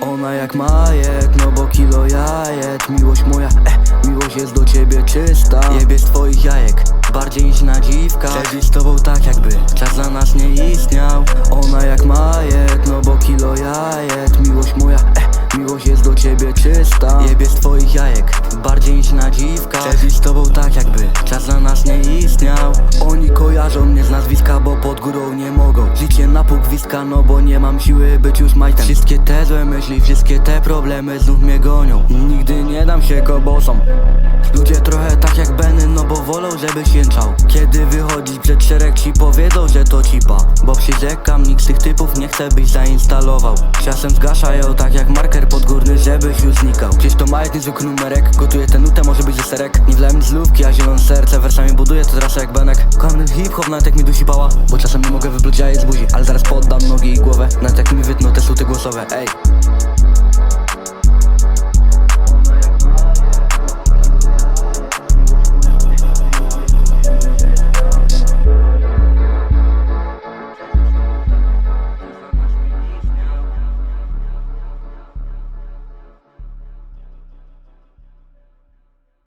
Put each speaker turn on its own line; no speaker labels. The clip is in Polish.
Ona jak majek, no bo kilo jajek. Miłość moja, e, miłość jest do ciebie czysta. Jebie z twoich jajek, bardziej niż na dziwka. Siedzi z tobą tak jakby czas dla nas nie istniał. Ona jak majek, no bo kilo jajek. Miłość moja, e, miłość jest do ciebie czysta. Jebie z twoich jajek, bardziej niż na dziwka. Siedzi z tobą tak jakby czas dla nas nie istniał kojarzą mnie z nazwiska, bo pod górą nie mogą. Życie na gwizdka, no bo nie mam siły być już majtem Wszystkie te złe myśli, wszystkie te problemy znów mnie gonią. Nigdy nie dam się kobosom. Ludzie trochę tak jak Benny, no bo wolą, żebyś jęczał Kiedy wychodzisz przed szereg ci powiedzą, że to cipa. Bo przyrzekam, nikt z tych typów nie chce byś zainstalował. Czasem zgaszają tak jak marker podgórny, żebyś już znikał to majek niezwykły numerek, gotuje tę nutę, może być ze serek Nie wlałem z a zielone serce wersami buduję to teraz jak Benek. Kocham ten hip-hop, nawet jak mi dusi pała. Bo czasem nie mogę wypluć jaje z buzi. Ale zaraz poddam nogi i głowę. Nawet jak mi wytną te suty głosowe, ej